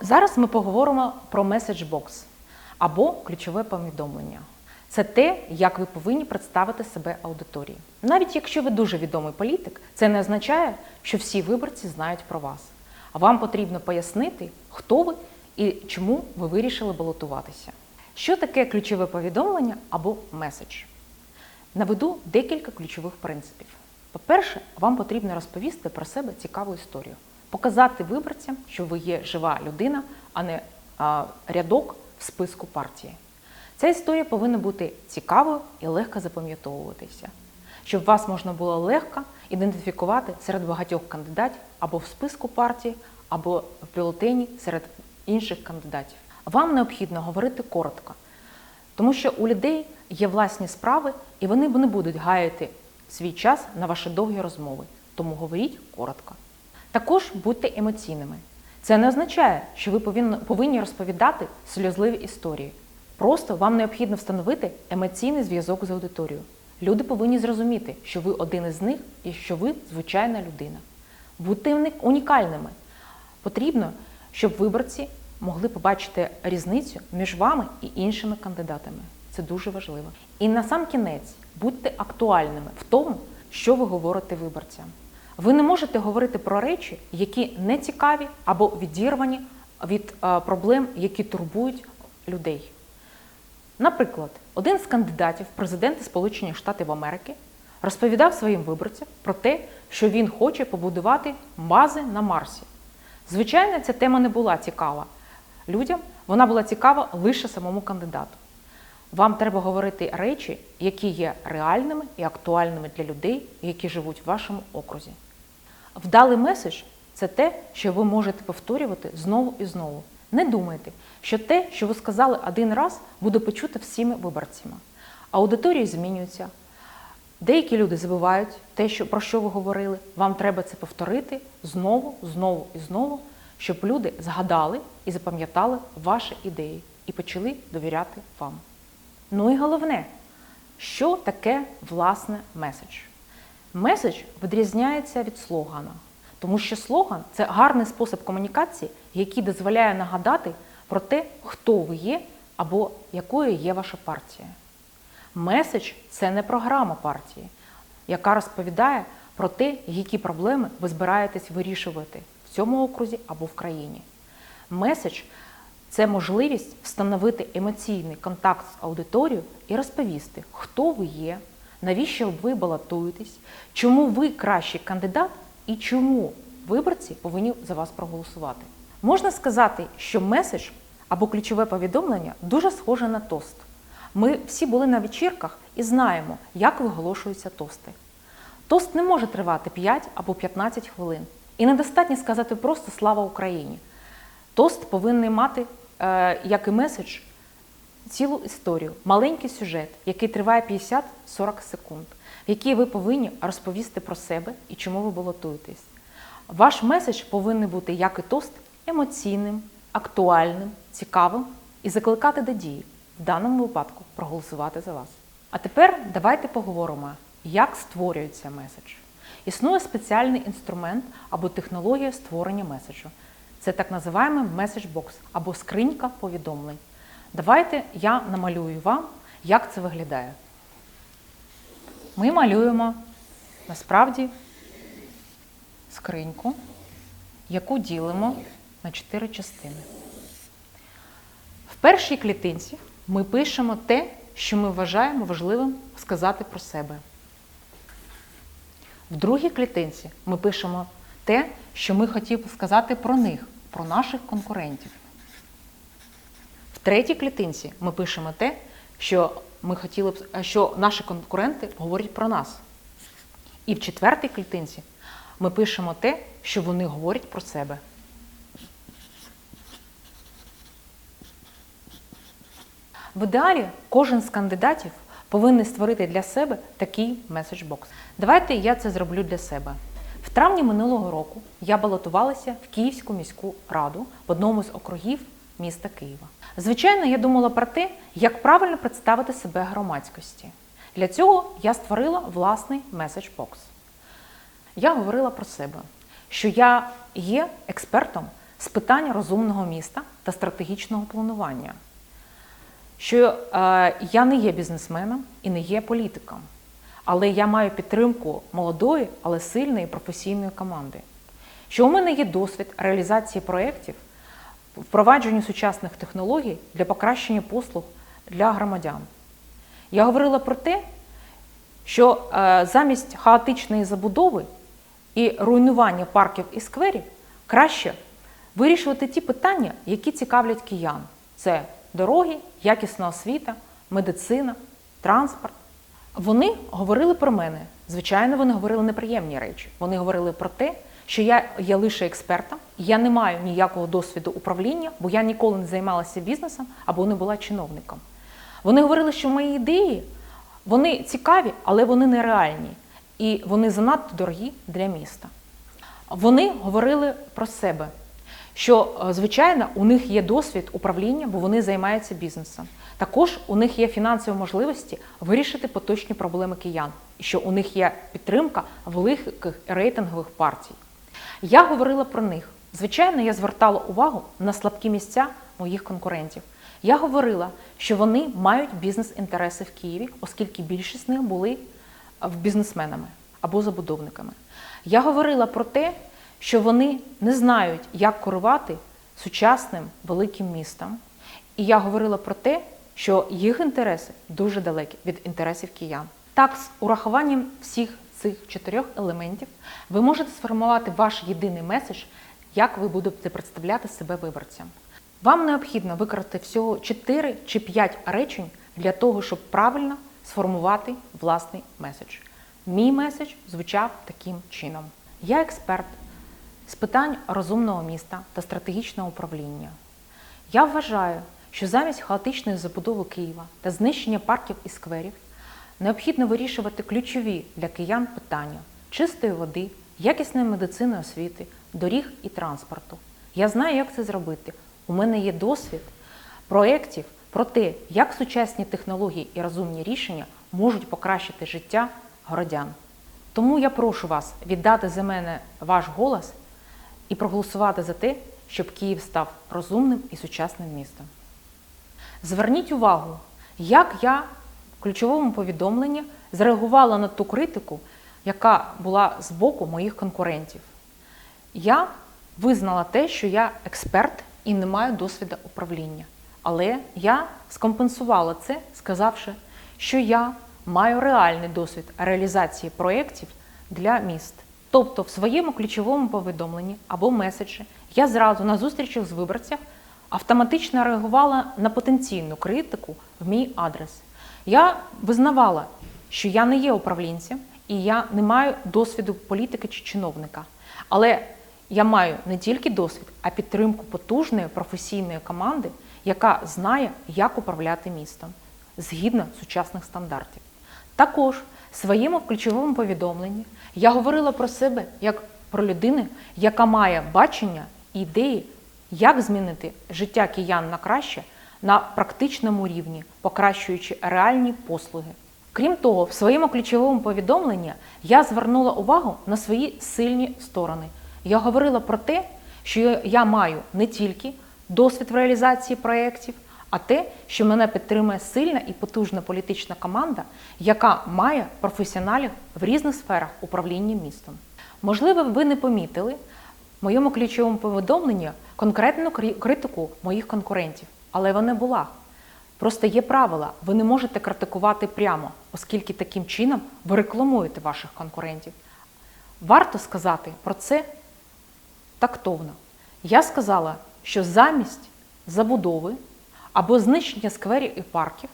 Зараз ми поговоримо про меседжбокс або ключове повідомлення. Це те, як ви повинні представити себе аудиторії. Навіть якщо ви дуже відомий політик, це не означає, що всі виборці знають про вас. А вам потрібно пояснити, хто ви і чому ви вирішили балотуватися. Що таке ключове повідомлення або меседж? Наведу декілька ключових принципів. По-перше, вам потрібно розповісти про себе цікаву історію, показати виборцям, що ви є жива людина, а не а, рядок в списку партії. Ця історія повинна бути цікавою і легко запам'ятовуватися, щоб вас можна було легко ідентифікувати серед багатьох кандидатів або в списку партії, або в бюлетені серед інших кандидатів. Вам необхідно говорити коротко, тому що у людей є власні справи, і вони не будуть гаяти свій час на ваші довгі розмови. Тому говоріть коротко. Також будьте емоційними. Це не означає, що ви повинні, розповідати сльозливі історії. Просто вам необхідно встановити емоційний зв'язок з аудиторією. Люди повинні зрозуміти, що ви один із них і що ви звичайна людина. Будьте унікальними. Потрібно, щоб виборці могли побачити різницю між вами і іншими кандидатами. Це дуже важливо. І на сам кінець будьте актуальними в тому, що ви говорите виборцям. Ви не можете говорити про речі, які не цікаві або відірвані від е, проблем, які турбують людей. Наприклад, один з кандидатів в президенти Сполучених Штатів Америки розповідав своїм виборцям про те, що він хоче побудувати бази на Марсі. Звичайно, ця тема не була цікава людям, вона була цікава лише самому кандидату. Вам треба говорити речі, які є реальними і актуальними для людей, які живуть в вашому окрузі. Вдалий меседж це те, що ви можете повторювати знову і знову. Не думайте, що те, що ви сказали один раз, буде почуто всіми виборцями. Аудиторії змінюються. Деякі люди забувають те, що, про що ви говорили. Вам треба це повторити знову, знову і знову, щоб люди згадали і запам'ятали ваші ідеї і почали довіряти вам. Ну і головне, що таке власне меседж? Меседж відрізняється від слогана, тому що слоган це гарний спосіб комунікації, який дозволяє нагадати про те, хто ви є або якою є ваша партія. Меседж це не програма партії, яка розповідає про те, які проблеми ви збираєтесь вирішувати цьому окрузі або в країні. Меседж це можливість встановити емоційний контакт з аудиторією і розповісти, хто ви є, навіщо ви балотуєтесь, чому ви кращий кандидат і чому виборці повинні за вас проголосувати. Можна сказати, що меседж або ключове повідомлення дуже схоже на тост. Ми всі були на вечірках і знаємо, як виголошуються тости. Тост не може тривати 5 або 15 хвилин. І недостатньо сказати просто Слава Україні. Тост повинен мати, е, як і меседж, цілу історію, маленький сюжет, який триває 50-40 секунд, в якій ви повинні розповісти про себе і чому ви балотуєтесь. Ваш меседж повинен бути, як і тост, емоційним, актуальним, цікавим і закликати до дії, в даному випадку проголосувати за вас. А тепер давайте поговоримо, як створюється меседж. Існує спеціальний інструмент або технологія створення меседжу. Це так називаємо меседж-бокс або скринька повідомлень. Давайте я намалюю вам, як це виглядає. Ми малюємо насправді скриньку, яку ділимо на чотири частини. В першій клітинці ми пишемо те, що ми вважаємо важливим сказати про себе. В другій клітинці ми пишемо те, що ми хотіли сказати про них, про наших конкурентів. В третій клітинці ми пишемо те, що ми хотіли б, що наші конкуренти говорять про нас. І в четвертій клітинці ми пишемо те, що вони говорять про себе. В ідеалі кожен з кандидатів повинен створити для себе такий меседж-бокс. Давайте я це зроблю для себе. В травні минулого року я балотувалася в Київську міську раду в одному з округів міста Києва. Звичайно, я думала про те, як правильно представити себе громадськості. Для цього я створила власний меседж-бокс. Я говорила про себе, що я є експертом з питань розумного міста та стратегічного планування, що е, я не є бізнесменом і не є політиком, але я маю підтримку молодої, але сильної професійної команди. Що у мене є досвід реалізації проєктів, впровадженню сучасних технологій для покращення послуг для громадян. Я говорила про те, що е, замість хаотичної забудови і руйнування парків і скверів краще вирішувати ті питання, які цікавлять киян: це дороги, якісна освіта, медицина, транспорт. Вони говорили про мене. Звичайно, вони говорили неприємні речі. Вони говорили про те, що я є лише експертом, я не маю ніякого досвіду управління, бо я ніколи не займалася бізнесом або не була чиновником. Вони говорили, що мої ідеї вони цікаві, але вони нереальні і вони занадто дорогі для міста. Вони говорили про себе, що, е, звичайно, у них є досвід управління, бо вони займаються бізнесом. Також у них є фінансові можливості вирішити поточні проблеми киян, і що у них є підтримка великих рейтингових партій. Я говорила про них. Звичайно, я звертала увагу на слабкі місця моїх конкурентів. Я говорила, що вони мають бізнес-інтереси в Києві, оскільки більшість з них були бізнесменами або забудовниками. Я говорила про те, що вони не знають, як керувати сучасним великим містом. І я говорила про те, що їх інтереси дуже далекі від інтересів киян. Так, з урахуванням всіх цих чотирьох елементів ви можете сформувати ваш єдиний меседж, як ви будете представляти себе виборцям. Вам необхідно використати всього 4 чи 5 речень для того, щоб правильно сформувати власний меседж. Мій меседж звучав таким чином: я експерт з питань розумного міста та стратегічного управління. Я вважаю, що замість хаотичної забудови Києва та знищення парків і скверів необхідно вирішувати ключові для киян питання чистої води, якісної медицини освіти, доріг і транспорту. Я знаю, як це зробити. У мене є досвід проєктів про те, як сучасні технології і розумні рішення можуть покращити життя городян. Тому я прошу вас віддати за мене ваш голос і проголосувати за те, щоб Київ став розумним і сучасним містом. Зверніть увагу, як я в ключовому повідомленні зреагувала на ту критику, яка була з боку моїх конкурентів. Я визнала те, що я експерт і не маю досвіду управління. Але я скомпенсувала це, сказавши, що я маю реальний досвід реалізації проєктів для міст. Тобто, в своєму ключовому повідомленні або меседжі я зразу на зустрічах з виборцях автоматично реагувала на потенційну критику в мій адрес. Я визнавала, що я не є управлінцем і я не маю досвіду політики чи чиновника. Але я маю не тільки досвід, а підтримку потужної професійної команди, яка знає, як управляти містом згідно сучасних стандартів. Також в своєму ключовому повідомленні я говорила про себе як про людину, яка має бачення і ідеї, як змінити життя киян на краще на практичному рівні, покращуючи реальні послуги. Крім того, в своєму ключовому повідомленні я звернула увагу на свої сильні сторони. Я говорила про те, що я маю не тільки досвід в реалізації проєктів, а те, що мене підтримує сильна і потужна політична команда, яка має професіоналів в різних сферах управління містом. Можливо, ви не помітили в моєму ключовому повідомленні конкретну критику моїх конкурентів, але вона була. Просто є правила, ви не можете критикувати прямо, оскільки таким чином ви рекламуєте ваших конкурентів. Варто сказати про це тактовно. Я сказала, що замість забудови або знищення скверів і парків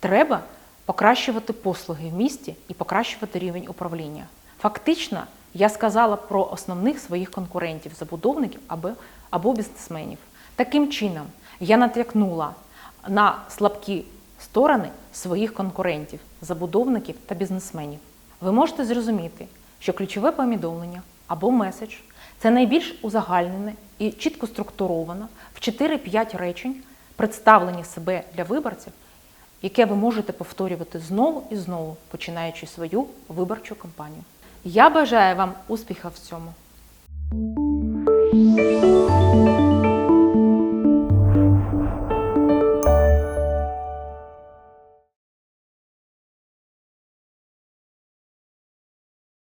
треба покращувати послуги в місті і покращувати рівень управління. Фактично, я сказала про основних своїх конкурентів, забудовників або, або бізнесменів. Таким чином, я натякнула на слабкі сторони своїх конкурентів, забудовників та бізнесменів. Ви можете зрозуміти, що ключове повідомлення або меседж це найбільш узагальнене і чітко структуровано в 4-5 речень представлення себе для виборців, яке ви можете повторювати знову і знову, починаючи свою виборчу кампанію. Я бажаю вам успіхів в цьому.